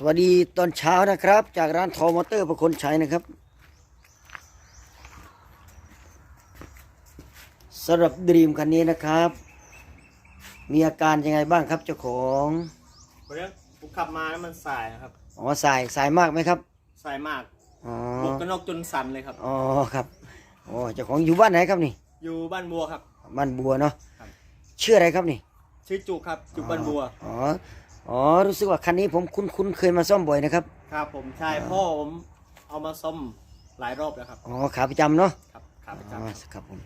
สวัสดีตอนเช้านะครับ จากร้านทอมอเตอร์ประคนชัยนะครับสำหรับดรีมคันนี้นะครับ มีอาการยังไงบ้างครับเจ้าของเพราะฉะนั้นผมขับมาแล้วมันสายนะครับอ๋อสายสายมากไหมครับสายมากอ๋อหมวกกันน็อกจนสั่นเลยครับอ๋อครับอ๋อเจ้าของอยู่บ้านไหนครับนี่ อยู่บ้านบัวครับ บ้านบัวเนาะครับชื่ออะไรครับนี่ ชื่อจุกครับจุกบ้านบัวอ๋อ อ๋อรู้สึกว่าคันนี้ผมคุ้นๆเคยมาซ่อมบ่อยนะครับ ครับผมใช่พ่อผมเอามาซ่อมหลายรอบแล้วครับ อ๋อขาประจำเนาะครับขาประจอ๋อครับผม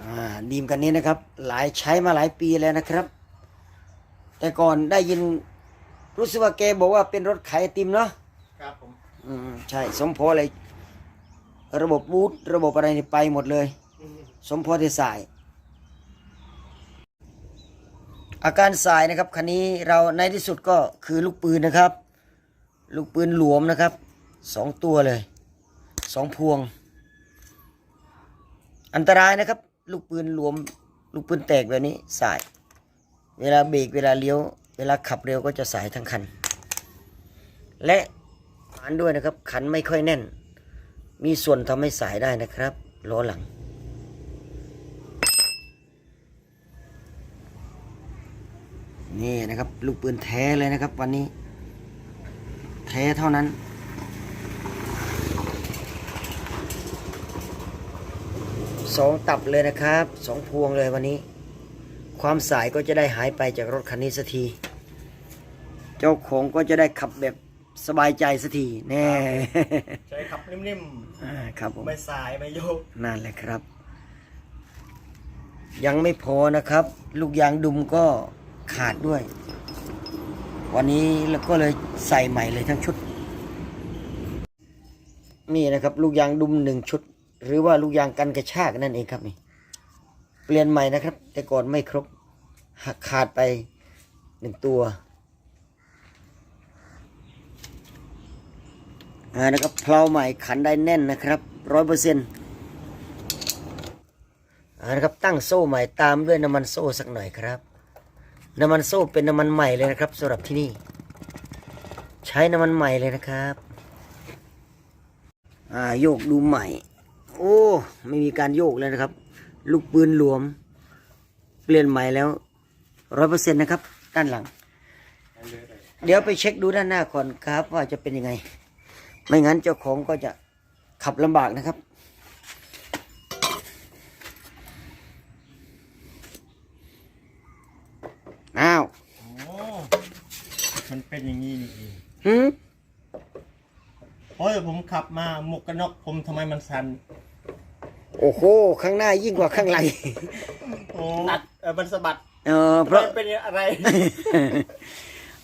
อ่าดีมกันนี้นะครับ หลายใช้มาหลายปีแล้วนะครับ แต่ก่อนได้ยินรู้สึกว่าแกบอกว่าเป็นรถขายไอติมเนาะำครับผมอืมใช่สมพออะไรระบบบูทระบบอะไรนี่ไปหมดเลย สมพอที่สาย อาการสายนะครับคันนี้เราในที่สุดก็คือลูกปืนนะครับ ลูกปืนหลวมนะครับสองตัวเลยสองพวง อันตรายนะครับ ลูกปืนหลวม ลูกปืนแตกแบบนี้สาย เวลาเบรกเวลาเลี้ยว เวลาขับเร็วก็จะสายทั้งคัน และขันด้วยนะครับ ขันไม่ค่อยแน่น มีส่วนทำให้สายได้นะครับล้อหลัง นี่นะครับ ลูกปืนแท้เลยนะครับ วันนี้ แท้เท่านั้น สองตับเลยนะครับสองพวงเลยวันนี้ ความสายก็จะได้หายไปจากรถคันนี้สักที เจ้าของก็จะได้ขับแบบสบายใจสักทีแน่ใช้ขับนิ่มอ่าครับผมๆไม่สายไม่โยกนั่นแหละครับ ยังไม่พอนะครับ ลูกยางดุมก็ ขาดด้วย วันนี้เราก็เลยใส่ใหม่เลยทั้งชุด นี่นะครับ ลูกยางดุมหนึ่งชุด หรือว่าลูกยางกันกระชากนั่นเองครับนี่เปลี่ยนใหม่นะครับ แต่ก่อนไม่ครบหักขาดไปหนึ่งตัวอ่านะครับเพลาใหม่ขันได้แน่นนะครับร้อยเปอร์เซ็นต์อ่านะครับตั้งโซ่ใหม่ตามด้วยน้ำมันโซ่สักหน่อยครับ น้ำมันโซ่เป็นน้ำมันใหม่เลยนะครับสำหรับที่นี่ ใช้น้ำมันใหม่เลยนะครับ อ่าโยกดูใหม่ โอ้ไม่มีการโยกเลยนะครับ ลูกปืนหลวม เปลี่ยนใหม่แล้วร้อยเปอร์เซ็นต์นะครับ ด้านหลัง เดี๋ยวไปเช็คดูด้านหน้าก่อนครับ ว่าจะเป็นยังไง ไม่งั้นเจ้าของก็จะขับลำบากนะครับ อ้าว โอ้มันเป็น อย่างนี้นี่เองหืมเพราะผมขับมาหมวกกันน็อกผมทำไมมันสั่นโอ้โห ข้างหน้ายิ่งกว่าข้างหลังโอ้นัดเออมันสะบัดเออเพราะ มันเป็นอะไร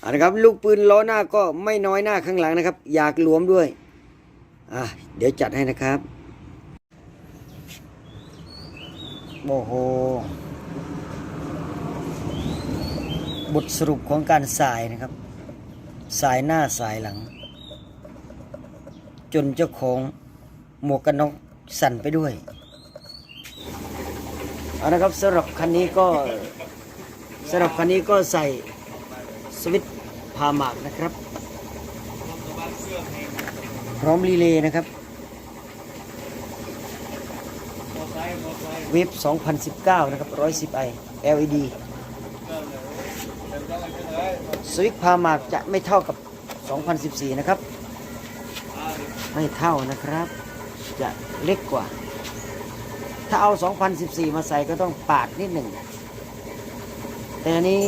เอาละครับลูกปืนล้อหน้าก็ไม่น้อยหน้าข้างหลังนะครับ อยากหลวมด้วยอะเดี๋ยวจัดให้นะครับโอ้โหบทสรุปของการสายนะครับ สายหน้าสายหลัง จนเจ้าของหมวกกันน็อกสั่นไปด้วยเอาละครับสำหรับคันนี้ก็สำหรับคันนี้ก็ใส่สวิตพาหมากนะครับ พร้อมรีเลย์นะครับเว็บ2019 นะครับ 110i LED สวิตช์พาหมากจะไม่เท่ากับ 2014 นะครับ ไม่เท่านะครับ จะเล็กกว่า ถ้าเอา 2014 มาใส่ก็ต้องปาดนิดหนึ่ง แต่อันนี้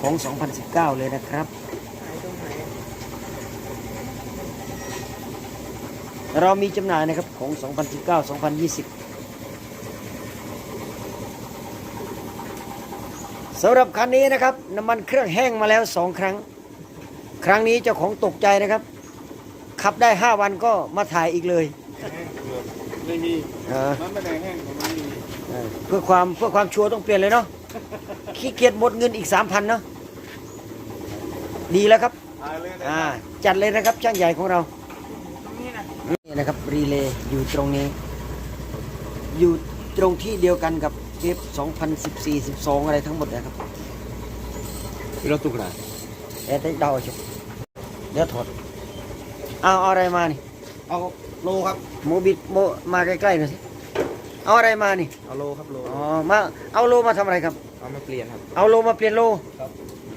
ของ 2019 เลยนะครับ เรามีจำหน่ายนะครับของ 2019 2020 สำหรับคันนี้นะครับน้ำมันเครื่องแห้งมาแล้ว2ครั้ง ครั้งนี้เจ้าของตกใจนะครับ ขับได้5วันก็มาถ่ายอีกเลย ไม่มีเออมันไม่ได้แห้งมันไม่มีเออเพื่อความเพื่อความชัวร์ต้องเปลี่ยนเลยเนาะ ขี้เกียจหมดเงินอีก3,000เนาะ ดีแล้วครับ ตายเลยอ่า จัดเลยนะครับช่างใหญ่ของเรา นี่นะครับรีเลย์อยู่ตรงนี้ อยู่ตรงที่เดียวกันกับ เทป2014 12 อะไรทั้งหมดนะครับเราตุกระเดี๋ยวเดาจุเดี๋ยวถอดเอาเอาอะไรมานี่ เอาโลครับโมบิดโมมาใกล้ๆหน่อยสิ เอาอะไรมานี่ เอาโลครับโล อ๋อ มา เอาโลมาทำอะไรครับ เอามาเปลี่ยนครับ เอาโลมาเปลี่ยนโล ครับ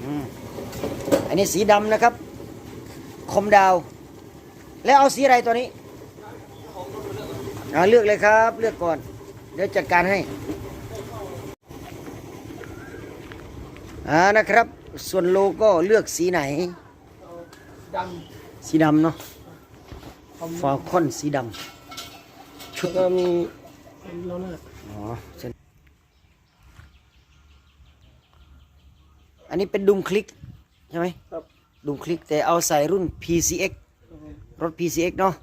อืมอันนี้สีดำนะครับ คมดาว แล้วเอาสีอะไรตัวนี้เอาเลือกเลยครับ เลือกก่อน เดี๋ยวจัดการให้ อ่านะครับ ส่วนโลก็เลือกสีไหน ดสีดำเนาะำฟอลคอนสีดำชุดก็มีโลหน้าอ๋อเส้นอันนี้เป็นดุมคลิก ใช่ไหมครับ ดุมคลิกแต่เอาใส่รุ่น PCX รถ PCX เนาะ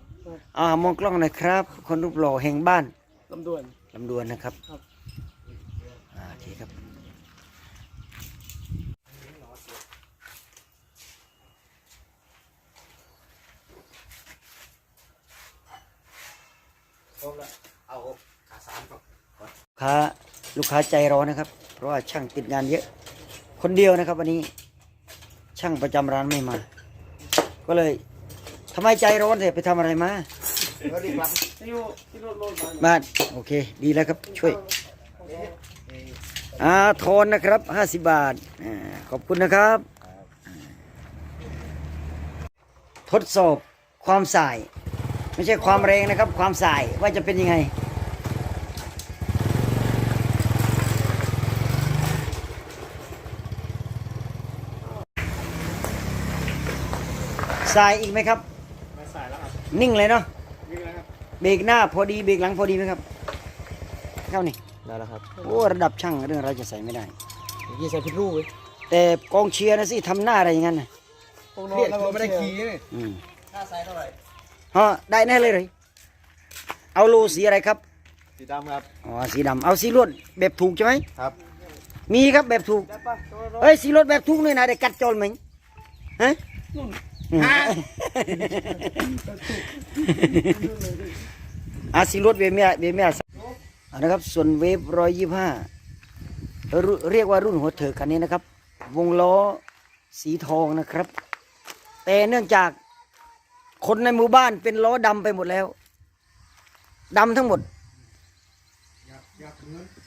อ่ามองกล้องหน่อยครับ คนรูปหล่อแห่งบ้านลำด่วน ลำดวนนะครับครับ อ่าโอเคครับ เอาขาสามครับค้าลูกค้าใจร้อนนะครับ เพราะว่าช่างติดงานเยอะ คนเดียวนะครับ วันนี้ช่างประจำร้านไม่มา ก็เลยทำไมใจร้อนเถอะไปทำอะไรมาแล้วดีครับที่โลที่โลโลมาบ้านโอเค ดีแล้วครับช่วยอ่าโทนนะครับห้าสิบบาทอ่าขอบคุณนะครับ ทดสอบความสาย ไม่ใช่ความแรงนะครับ ความสายว่าจะเป็นยังไง สายอีกไหมครับมาสายแล้วครับ นิ่งเลยเนาะนี่นะครับ เบรกหน้าพอดีเบรกหลังพอดีไหมครับ เข้านี่ ได้แล้วครับ โอ้ระดับช่างเรื่องอะไรจะใส่ไม่ได้ยี่ใส่พิษรูปเว้ยแต่กองเชียร์นะสิทำหน้าอะไรอย่างนั้นนะเรียกเราไม่ได้ขี่นี่อืมค่าไซส์เท่าไหร่ ฮะได้แน่เลยเลยเอาโลสีอะไรครับ สีดำครับ อ๋อ สีดำ เอาสีลวดแบบถูกใช่ไหมครับ มีครับแบบถูกได้ปะเฮ้ย สีลวดแบบถูกเลยนะได้กัดจอลไหมฮะอะสีลวดเบเมียเบเมียอะนะครับ ส่วนเวฟร้อยยี่ห้าเรียกว่ารุ่นหัวเถิกคันนี้นะครับ วงล้อสีทองนะครับ แต่เนื่องจาก คนในหมู่บ้านเป็นล้อดำไปหมดแล้วดำทั้งหมด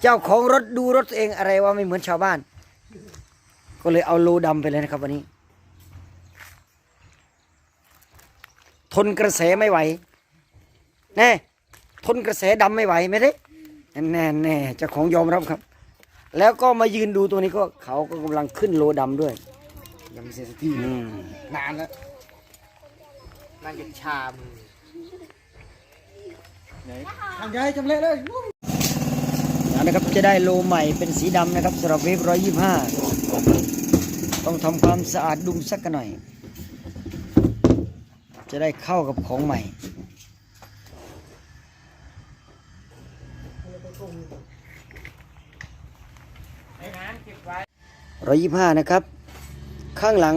เจ้าของรถดูรถตัวเองอะไรว่าไม่เหมือนชาวบ้าน ก็เลยเอาโลดำไปเลยนะครับวันนี้ ทนกระแสไม่ไหวแน่ทนกระแสดำไม่ไหวไม่ได้แน่แน่เจ้าของยอมรับครับ แล้วก็มายืนดูตัวนี้ก็เขาก็กำลังขึ้นโลดำด้วยยังไม่เสร็จสักทีอืมนานแล้ว นั่งกินชามือไหนทำย้ายจำเละเลยเอานะครับจะได้โลใหม่เป็นสีดำนะครับสำหรับเวฟร้อยยี่ห้าต้องทำความสะอาดดุมสักกันหน่อย จะได้เข้ากับของใหม่ร้อยยี่ห้านะครับ ข้างหลัง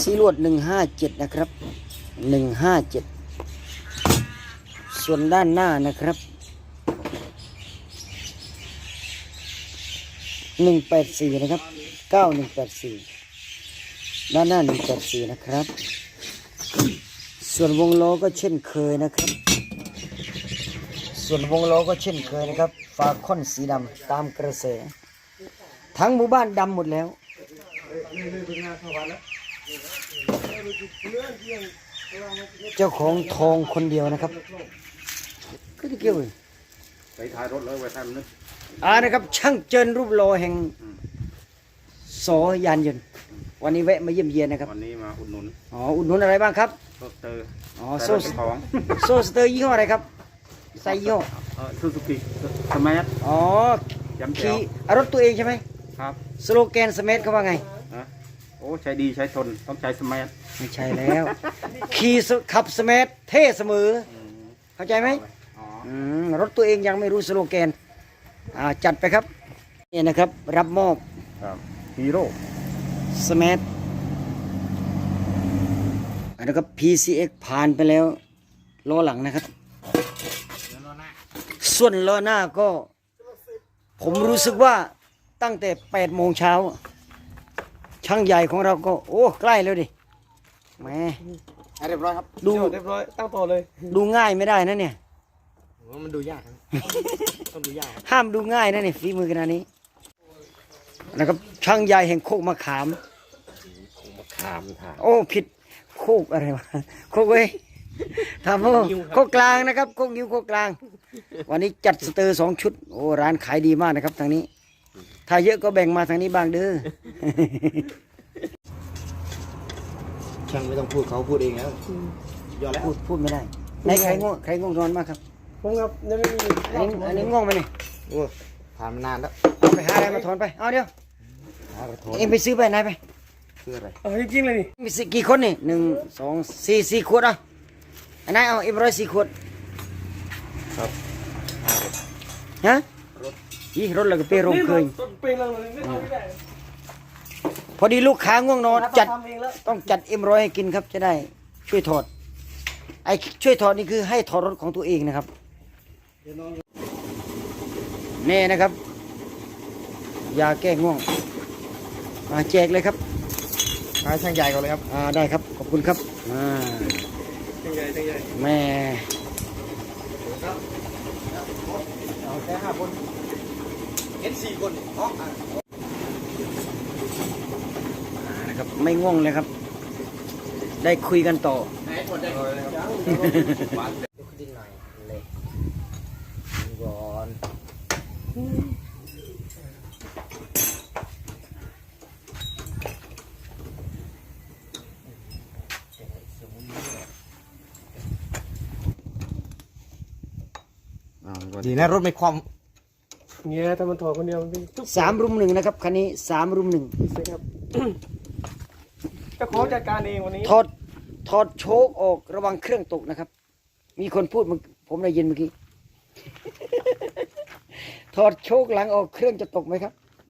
ซีลวดหนึ่งห้าเจ็ดนะครับ หนึ่งห้าเจ็ดส่วนด้านหน้านะครับหนึ่งแปดสี่นะครับเก้าหนึ่งแปดสี่ด้านหน้าหนึ่งแปดสี่นะครับ ส่วนวงล้อก็เช่นเคยนะครับ ส่วนวงล้อก็เช่นเคยนะครับฝาค่อนสีดำตามกระแส ทั้งหมู่บ้านดำหมดแล้ว เจ้าของทองคนเดียวนะครับก็ที่เกี่ยวเลยไปท้ายรถแล้วไว้ท่านนึกอ่านะครับ ช่างเจินรูปโลอแห่งสอยานยนต์วันนี้แวะมาเยี่ยมเยียนนะครับวันนี้มาอุดหนุนอ๋ออุดหนุนอะไรบ้างครับรถเตอร์อ๋อแต่โซ่รถเจ้าของโซ่สเตอร์ยี่ห้ออะไรครับใส่ยี่ห้อเออซูซูกิสมัยอ๋อย้ำเจียขี่วอะรถตัวเองใช่ไหมครับสโลแกนสเมธเขาว่าไงนะโอ้ใช้ดีใช้ทนต้องใช้สมัยไม่ใช่แล้ว ขี่สขับสเมธเท่เสมอ เข้าใจไหมอ๋ออืมรถตัวเองยังไม่รู้สโลแกนอ่าจัดไปครับนี่นะครับ รับมอบครับฮีโร่สมาร์ทอันนี้ก็ PCX ผ่านไปแล้วล้อหลังนะครับ ส่วนล้อหน้าก็ ผมรู้สึกว่าตั้งแต่8โมงเช้า ช่างใหญ่ของเราก็ โอ้ใกล้แล้วดิแหมเรียบร้อยครับดู เรียบร้อยตั้งต่อเลยดูง่ายไม่ได้นะเนี่ย ผมว่ามันดูยากครับ ต้องดูยากห้ามดูง่ายนะเนี่ยฝีมือขนาดนี้นะครับช่างใหญ่แห่งโคกมะขามขามทางโอ้ผิดโคกอะไรวะโคกเว้ยทำโอ้โคกกลางนะครับโคกนิ้วโคกกลาง วันนี้จัดสเตอร์สองชุด โอ้ร้านขายดีมากนะครับทางนี้ ถ้าเยอะก็แบ่งมาทางนี้บ้างเด้อ ช่างไม่ต้องพูดเขาพูดเองแล้วยอมแล้วพูดพูดไม่ได้ไหนใครง่วงใครง่วงนอนมากครับผมครับยังไม่มีอันนี้อันนี้ง่วงไหมเนี่ยโอ้ผ่านมานานแล้วเอาไปหาอะไรมาถอนไป เอาเดี๋ยวหากระโถนเองไปซื้อไปไหนไปคืออะไรเอาจริงๆเลยนี่มีสิกี่คนนี่หนึ่งสองสี่สี่ขวดอะอันไหนเอาเอ็มร้อยสี่ขวดครับฮะ ยี่รถเราก็ไปโรงเคยเป็นเราเลยไม่เอาไม่ได้พอดีลูกค้าง่วงนอนจัดทำเองแล้วต้องจัดเอ็มร้อยให้กินครับจะได้ช่วยถอด ไอ้ช่วยถอดนี่คือให้ถอดรถของตัวเองนะครับนี่นะครับยาแก้ง่วงมาแจกเลยครับมาช่างใหญ่ก่อนเลยครับอ่าได้ครับขอบคุณครับอ่าช่างใหญ่ช่างใหญ่แม่เอาแค่ห้าคนเห็นสี่คนอ๋อนะครับไม่ง่วงเลยครับ ได้คุยกันต่อไหนหมดเลยครับยกดิ้นหน่อยเลยก่อนดีนะรถไม่คว่ เนี่ยถ้ามันถอดคนเดียวมันเป็นทุกสามรุมหนึ่งนะครับคันนี้สามรุมหนึ่งเซ็ครับ จะขอจัดการเองวันนี้ถอดถอดโชคออกระวังเครื่องตกนะครับ มีคนพูดผมได้ยินเมื่อกี้ ถอดโชคหลังออกเครื่องจะตกไหมครับ